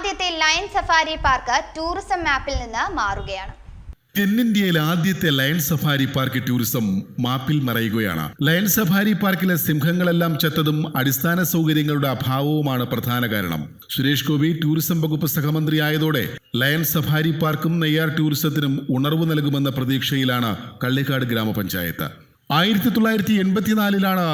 ആദ്യത്തെ lion safari park tourism മാപ്പിൽ നിന്ന് മാറുകയാണ്. തെന്നിന്ത്യയിലെ ആദ്യത്തെ ലയൺ സഫാരി പാർക്ക് ടൂറിസം മാപ്പിൽ മറയുകയാണ്. ലയൺ സഫാരി പാർക്കിലെ സിംഹങ്ങളെല്ലാം ചത്തതും അടിസ്ഥാന സൗകര്യങ്ങളുടെ അഭാവവുമാണ് പ്രധാന കാരണം. സുരേഷ് ഗോപി ടൂറിസം വകുപ്പ് സഹമന്ത്രിയായതോടെ ലയൺ സഫാരി പാർക്കും നെയ്യാർ ടൂറിസത്തിനും ഉണർവ് നൽകുമെന്ന പ്രതീക്ഷയിലാണ് കള്ളിക്കാട് ഗ്രാമപഞ്ചായത്ത്. ആയിരത്തി തൊള്ളായിരത്തി എൺപത്തിനാലിലാണ്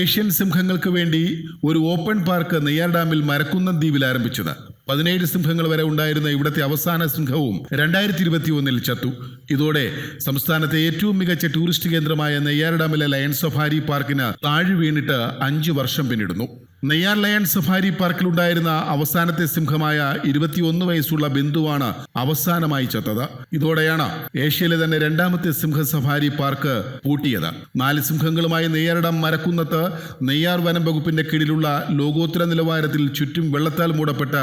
ഏഷ്യൻ സിംഹങ്ങൾക്ക് വേണ്ടി ഒരു ഓപ്പൺ പാർക്ക് നെയ്യാർ ഡാമിൽ മരക്കുന്നം ദ്വീപിൽ ആരംഭിച്ചത്. പതിനേഴ് സിംഹങ്ങൾ വരെ ഉണ്ടായിരുന്ന ഇവിടത്തെ അവസാന സിംഹവും രണ്ടായിരത്തി ഇരുപത്തി ഒന്നിൽ ചത്തു. ഇതോടെ സംസ്ഥാനത്തെ ഏറ്റവും മികച്ച ടൂറിസ്റ്റ് കേന്ദ്രമായ നെയ്യാർ ഡാമിലെ ലയൺ സഫാരി പാർക്കിന് താഴെ വീണിട്ട് അഞ്ചു വർഷം പിന്നിടുന്നു. നെയ്യാർ ലയൺ സഫാരി പാർക്കിലുണ്ടായിരുന്ന അവസാനത്തെ സിംഹമായ ഇരുപത്തിയൊന്ന് വയസ്സുള്ള ബിന്ദുവാണ് അവസാനമായി ചത്തത്. ഇതോടെയാണ് ഏഷ്യയിലെ തന്നെ രണ്ടാമത്തെ സിംഹ സഫാരി പാർക്ക് പൂട്ടിയത്. നാല് സിംഹങ്ങളുമായി നെയ്യാറിടം മരക്കുന്നത്ത് നെയ്യാർ വനം വകുപ്പിന്റെ കീഴിലുള്ള ലോകോത്തര നിലവാരത്തിൽ ചുറ്റും വെള്ളത്താൽ മൂടപ്പെട്ട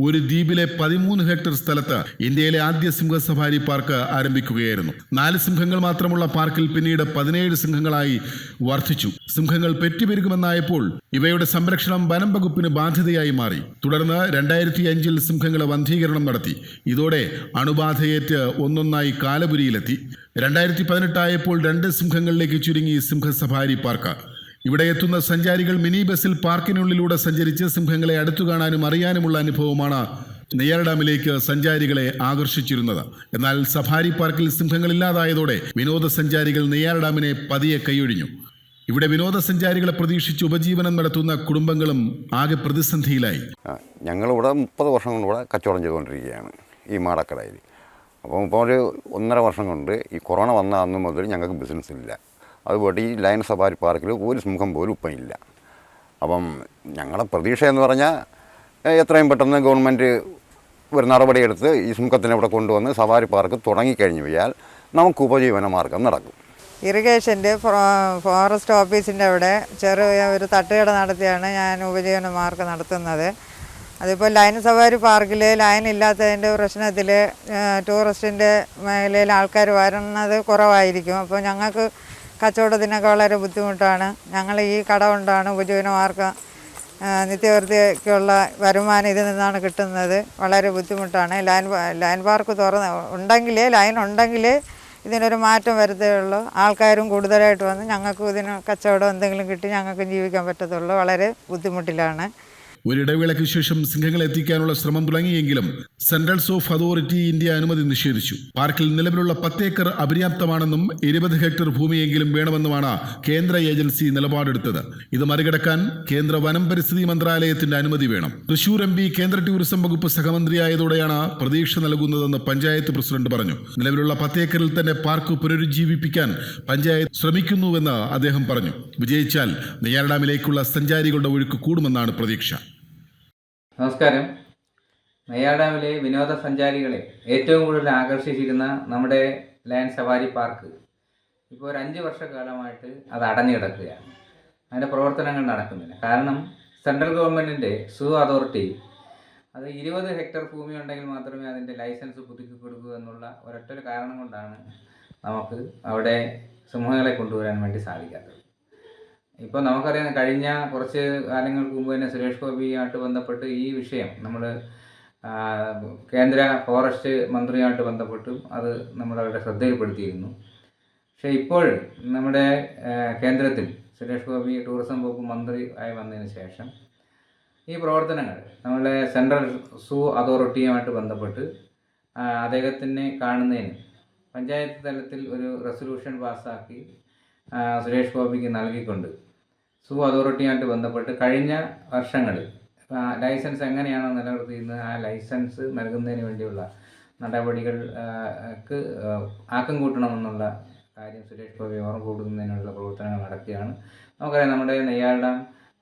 ഒരു ദ്വീപിലെ പതിമൂന്ന് ഹെക്ടർ സ്ഥലത്ത് ഇന്ത്യയിലെ ആദ്യ സിംഹ സഫാരി പാർക്ക് ആരംഭിക്കുകയായിരുന്നു. നാല് സിംഹങ്ങൾ മാത്രമുള്ള പാർക്കിൽ പിന്നീട് പതിനേഴ് സിംഹങ്ങളായി വർദ്ധിച്ചു. സിംഹങ്ങൾ പെറ്റുപെരുകുമെന്നായപ്പോൾ ഇവയുടെ സംരക്ഷണം വനം വകുപ്പിന് ബാധ്യതയായി മാറി. തുടർന്ന് രണ്ടായിരത്തി അഞ്ചിൽ സിംഹങ്ങളെ വന്ധീകരണം നടത്തി. ഇതോടെ അണുബാധയേറ്റ് ഒന്നൊന്നായി കാലപുരിയിലെത്തി. രണ്ടായിരത്തി പതിനെട്ടായപ്പോൾ രണ്ട് സിംഹങ്ങളിലേക്ക് ചുരുങ്ങി സിംഹ സഫാരി പാർക്ക്. ഇവിടെ എത്തുന്ന സഞ്ചാരികൾ മിനി ബസ്സിൽ പാർക്കിനുള്ളിലൂടെ സഞ്ചരിച്ച് സിംഹങ്ങളെ അടുത്തു കാണാനും അറിയാനുമുള്ള അനുഭവമാണ് നെയ്യാർ ഡാമിലേക്ക് സഞ്ചാരികളെ ആകർഷിച്ചിരുന്നത്. എന്നാൽ സഫാരി പാർക്കിൽ സിംഹങ്ങളില്ലാതായതോടെ വിനോദസഞ്ചാരികൾ നെയ്യാർ ഡാമിനെ പതിയെ കൈയൊഴിഞ്ഞു. ഇവിടെ വിനോദസഞ്ചാരികളെ പ്രതീക്ഷിച്ച് ഉപജീവനം നടത്തുന്ന കുടുംബങ്ങളും ആകെ പ്രതിസന്ധിയിലായി. ഞങ്ങളിവിടെ മുപ്പത് വർഷം കൊണ്ട് ഇവിടെ കച്ചവടം ചെയ്തുകൊണ്ടിരിക്കുകയാണ് ഈ മാടക്കടയിൽ. അപ്പം ഇപ്പോൾ ഒരു ഒന്നര വർഷം കൊണ്ട് ഈ കൊറോണ വന്ന അന്ന് മുതൽ ഞങ്ങൾക്ക് ബിസിനസ് ഇല്ല. അതുപോലെ ഈ ലയൺ സഫാരി പാർക്കിൽ ഒരു സിംഹം പോലും ഇപ്പം ഇല്ല. അപ്പം ഞങ്ങളുടെ പ്രതീക്ഷ എന്ന് പറഞ്ഞാൽ എത്രയും പെട്ടെന്ന് ഗവൺമെന്റ് ഒരു നടപടിയെടുത്ത് ഈ സിംഹത്തിനെ ഇവിടെ കൊണ്ടുവന്ന് സഫാരി പാർക്ക് തുടങ്ങിക്കഴിഞ്ഞു പോയാൽ നമുക്ക് ഉപജീവന മാർഗം നടക്കും. ഇറിഗേഷന്റെ ഫോറസ്റ്റ് ഓഫീസിന്റെ അവിടെ ചെറിയ ഒരു തട്ടുകട നടത്തിയാണ് ഞാൻ ഉപജീവന മാർഗം നടത്തുന്നത്. അതിപ്പോൾ ലൈൻ സവാരി പാർക്കിൽ ലൈൻ ഇല്ലാത്തതിന്റെ പ്രശ്നത്തിൽ ടൂറിസ്റ്റിന്റെ മേഖലയിൽ ആൾക്കാർ വരുന്നത് കുറവായിരിക്കും. അപ്പോൾ ഞങ്ങൾക്ക് കച്ചവടത്തിനൊക്കെ വളരെ ബുദ്ധിമുട്ടാണ്. ഞങ്ങൾ ഈ കട കൊണ്ടാണ് ഉപജീവന മാർഗം നിത്യവൃത്തിക്കുള്ള വരുമാനം ഇതിൽ നിന്നാണ് കിട്ടുന്നത്. വളരെ ബുദ്ധിമുട്ടാണ്. ലൈൻ ലൈൻ പാർക്ക് തുറന്ന് ഉണ്ടെങ്കിൽ ലൈൻ ഉണ്ടെങ്കിലേ ഇതിനൊരു മാറ്റം വരത്തേയുള്ളൂ ആൾക്കാരും കൂടുതലായിട്ട് വന്ന് ഞങ്ങൾക്കും ഇതിന് കച്ചവടം എന്തെങ്കിലും കിട്ടി ഞങ്ങൾക്കും ജീവിക്കാൻ പറ്റത്തുള്ളൂ. വളരെ ബുദ്ധിമുട്ടിലാണ്. ഒരിടവേളയ്ക്ക് ശേഷം സിംഹങ്ങളെ എത്തിക്കാനുള്ള ശ്രമം തുടങ്ങിയെങ്കിലും സെൻട്രൽസ് ഓഫ് അതോറിറ്റി ഇന്ത്യ അനുമതി നിഷേധിച്ചു. പാർക്കിൽ നിലവിലുള്ള പത്ത് ഏക്കർ അപര്യാപ്തമാണെന്നും ഇരുപത് ഹെക്ടർ ഭൂമിയെങ്കിലും വേണമെന്നുമാണ് കേന്ദ്ര ഏജൻസി നിലപാടെടുത്തത്. ഇത് മറികടക്കാൻ കേന്ദ്ര വനം പരിസ്ഥിതി മന്ത്രാലയത്തിന്റെ അനുമതി വേണം. തൃശൂർ എം പി കേന്ദ്ര ടൂറിസം വകുപ്പ് സഹമന്ത്രിയായതോടെയാണ് പ്രതീക്ഷ നൽകുന്നതെന്ന് പഞ്ചായത്ത് പ്രസിഡന്റ് പറഞ്ഞു. നിലവിലുള്ള പത്ത് ഏക്കറിൽ തന്നെ പാർക്ക് പുനരുജ്ജീവിപ്പിക്കാൻ പഞ്ചായത്ത് ശ്രമിക്കുന്നുവെന്ന് അദ്ദേഹം പറഞ്ഞു. വിജയിച്ചാൽ നെയ്യാർ ഡാമിലേക്കുള്ള സഞ്ചാരികളുടെ ഒഴുക്ക് കൂടുമെന്നാണ് പ്രതീക്ഷ. നമസ്കാരം. നെയ്യാർ ഡാമിലെ വിനോദസഞ്ചാരികളെ ഏറ്റവും കൂടുതൽ ആകർഷിച്ചിരുന്ന നമ്മുടെ ലയൻ സവാരി പാർക്ക്. ഇപ്പോൾ ഒരു അഞ്ച് വർഷക്കാലമായിട്ട് അത് അടഞ്ഞു കിടക്കുകയാണ് അതിന്റെ പ്രവർത്തനങ്ങൾ നടക്കുന്നില്ല. കാരണം സെൻട്രൽ ഗവൺമെന്റിന്റെ സൂ അതോറിറ്റി അത് ഇരുപത് ഹെക്ടർ ഭൂമി ഉണ്ടെങ്കിൽ മാത്രമേ അതിന്റെ ലൈസൻസ് പുതുക്കി കൊടുക്കൂ എന്നുള്ള ഒരൊറ്റ ഒരു കാരണം കൊണ്ടാണ് നമുക്ക് അവിടെ സിംഹങ്ങളെ കൊണ്ടുവരാൻ വേണ്ടി സാധിക്കാത്തത്. ഇപ്പോൾ നമുക്കറിയാം കഴിഞ്ഞ കുറച്ച് കാലങ്ങൾക്ക് മുമ്പ് തന്നെ സുരേഷ് ഗോപിയുമായിട്ട് ബന്ധപ്പെട്ട് ഈ വിഷയം നമ്മൾ കേന്ദ്ര ഫോറസ്റ്റ് മന്ത്രിയുമായിട്ട് ബന്ധപ്പെട്ടും അത് നമ്മളവരുടെ ശ്രദ്ധയിൽപ്പെടുത്തിയിരുന്നു. പക്ഷേ ഇപ്പോൾ നമ്മുടെ കേന്ദ്രത്തിൽ സുരേഷ് ഗോപി ടൂറിസം വകുപ്പ് മന്ത്രി ആയി വന്നതിന് ശേഷം ഈ പ്രവർത്തനങ്ങൾ നമ്മുടെ സെൻട്രൽ സൂ അതോറിറ്റിയുമായിട്ട് ബന്ധപ്പെട്ട് അദ്ദേഹത്തിനെ കാണുന്നതിന് പഞ്ചായത്ത് തലത്തിൽ ഒരു റെസൊല്യൂഷൻ പാസ്സാക്കി സുരേഷ് ഗോപിക്ക് നൽകിക്കൊണ്ട് സൂ അതോറിറ്റിയായിട്ട് ബന്ധപ്പെട്ട് കഴിഞ്ഞ വർഷങ്ങളിൽ ലൈസൻസ് എങ്ങനെയാണോ നിലനിർത്തിയിരുന്നത് ആ ലൈസൻസ് നൽകുന്നതിന് വേണ്ടിയുള്ള നടപടികൾക്ക് ആക്കം കൂട്ടണമെന്നുള്ള കാര്യം സുരേഷ് ഗോപി ഓർമ്മ കൂടുന്നതിനുള്ള പ്രവർത്തനങ്ങൾ നടക്കുകയാണ്. നമുക്കറിയാം നമ്മുടെ നെയ്യാർ ഡാം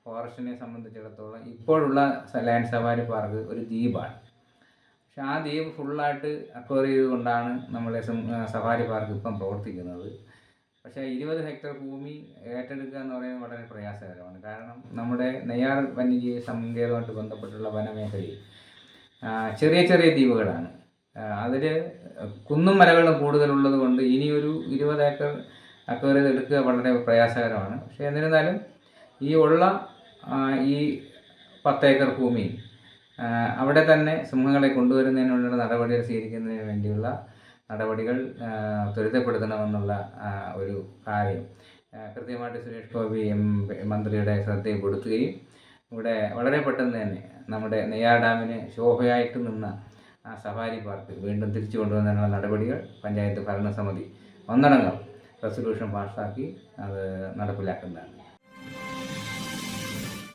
ഫോറസ്റ്റിനെ സംബന്ധിച്ചിടത്തോളം ഇപ്പോഴുള്ള ലാൻഡ് സവാരി പാർക്ക് ഒരു ദ്വീപാണ്. പക്ഷെ ആ ദ്വീപ് ഫുള്ളായിട്ട് അക്വയർ ചെയ്തുകൊണ്ടാണ് നമ്മളെ സവാരി പാർക്ക് ഇപ്പം പ്രവർത്തിക്കുന്നത്. പക്ഷേ ഇരുപത് ഹെക്ടർ ഭൂമി ഏറ്റെടുക്കുക എന്ന് പറയുന്നത് വളരെ പ്രയാസകരമാണ്. കാരണം നമ്മുടെ നെയ്യാർ വന്യജീവി സങ്കേതവുമായിട്ട് ബന്ധപ്പെട്ടുള്ള വനമേഖലയിൽ ചെറിയ ചെറിയ ദ്വീപുകളാണ്. അതിൽ കുന്നും മലകളും കൂടുതലുള്ളത് കൊണ്ട് ഇനിയൊരു ഇരുപത് ഏക്കർ അക്കറി എടുക്കുക വളരെ പ്രയാസകരമാണ്. പക്ഷേ എന്നിരുന്നാലും ഈ ഉള്ള ഈ പത്തേക്കർ ഭൂമി അവിടെ തന്നെ സിംഹങ്ങളെ കൊണ്ടുവരുന്നതിനുള്ള നടപടികൾ സ്വീകരിക്കുന്നതിന് വേണ്ടിയുള്ള നടപടികൾ ത്വരിതപ്പെടുത്തണമെന്നുള്ള ഒരു കാര്യം. കൃത്യമായിട്ട് സുരേഷ് ഗോപി എം മന്ത്രിയുടെ ശ്രദ്ധയിൽപ്പെടുത്തുകയും ഇവിടെ വളരെ പെട്ടെന്ന് തന്നെ നമ്മുടെ നെയ്യാർ ഡാമിന് ശോഭയായിട്ട് നിന്ന ആ സഫാരി പാർക്ക് വീണ്ടും തിരിച്ചു കൊണ്ടുവന്നതിനുള്ള നടപടികൾ പഞ്ചായത്ത് ഭരണസമിതി ഒന്നടങ്കം റെസൊല്യൂഷൻ പാസ്സാക്കി അത് നടപ്പിലാക്കുന്നതാണ്.